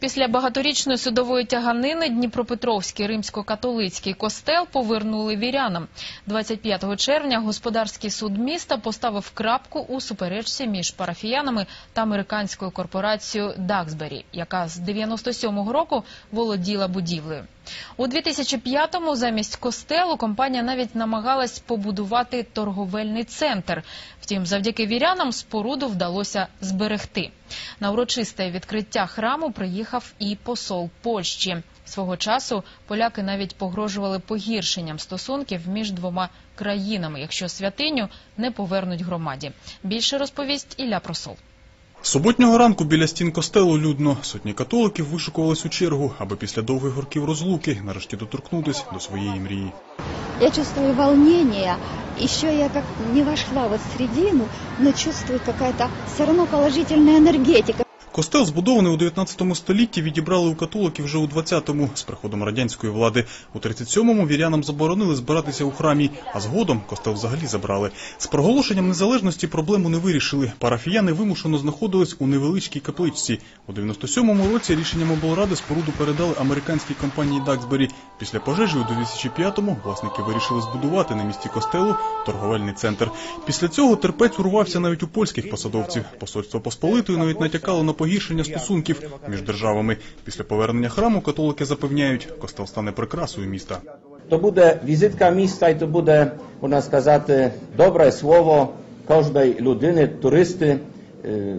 Після багаторічної судової тяганини Дніпропетровський римсько-католицький костел повернули вірянам. 25 червня господарський суд міста поставив крапку у суперечці між парафіянами та американською корпорацією Даксбері, яка з 97-го року володіла будівлею. У 2005-му замість костелу компанія навіть намагалась побудувати торговельний центр. Втім, завдяки вірянам споруду вдалося зберегти. На урочисте відкриття храму приїхав і посол Польщі. Свого часу поляки навіть погрожували погіршенням стосунків між двома країнами, якщо святиню не повернуть громаді. Більше розповість Ілля Просол. Суботнього ранку біля стін костелу людно. Сотні католиків вишукувались у чергу, аби після довгих років розлуки нарешті доторкнутись до своєї мрії. Я чувствую волнение. Еще я как не вошла вот в середину, но чувствую какая-то все равно положительная энергетика. Костел, збудований у 19 столітті, відібрали у католиків вже у 20-му з приходом радянської влади. У 37-му вірянам заборонили збиратися у храмі, а згодом костел взагалі забрали. З проголошенням незалежності проблему не вирішили. Парафіяни вимушено знаходились у невеличкій капличці. У 97-му році рішенням облради споруду передали американській компанії Даксбері. Після пожежі у 2005-му власники вирішили збудувати на місці костелу торговельний центр. Після цього терпець урвався навіть у польських посадовців. Посольство Посполитої навіть натякало на погіршення стосунків між державами. Після повернення храму католики запевняють, костел стане прикрасою міста. To буде візитка міста, і то буде, можна сказати, добре слово кожної людини, туристи, е,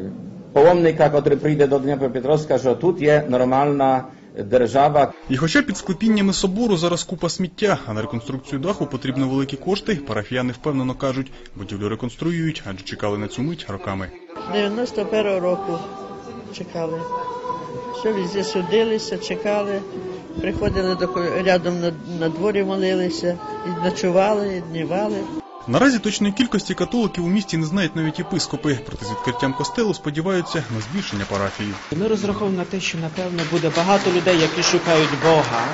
паломника, який прийде до Дніпропетровська, що тут є нормальна держава, І хоча під склепіннями собору зараз купа сміття, а на реконструкцію даху потрібно великі кошти, парафіяни впевнено кажуть, будівлю реконструюють, адже чекали на цю мить роками. 91-го року чекали. Все везде судилися, чекали, приходили до ко- рядом на, на дворі молилися, і ночували, і днівали. Наразі точної кількості католиків у місті не знають навіть єпископи, проте з відкриттям костелу сподіваються на збільшення парафії. Ми розраховуємо на те, що напевно буде багато людей, які шукають Бога.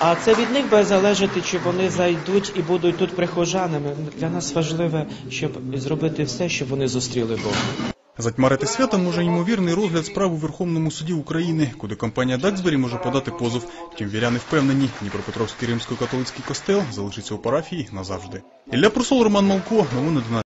А це від них буде залежати, чи вони зайдуть і будуть тут прихожанами. Для нас важливе, щоб зробити все, щоб вони зустріли Бога. Затьмарити свята може ймовірний розгляд справ у Верховному суді України, куди компанія Даксбері може подати позов. Втім, віряни впевнені, Дніпропетровський римсько-католицький костел залишиться у парафії назавжди. Ілля Роман Малко, новини 12.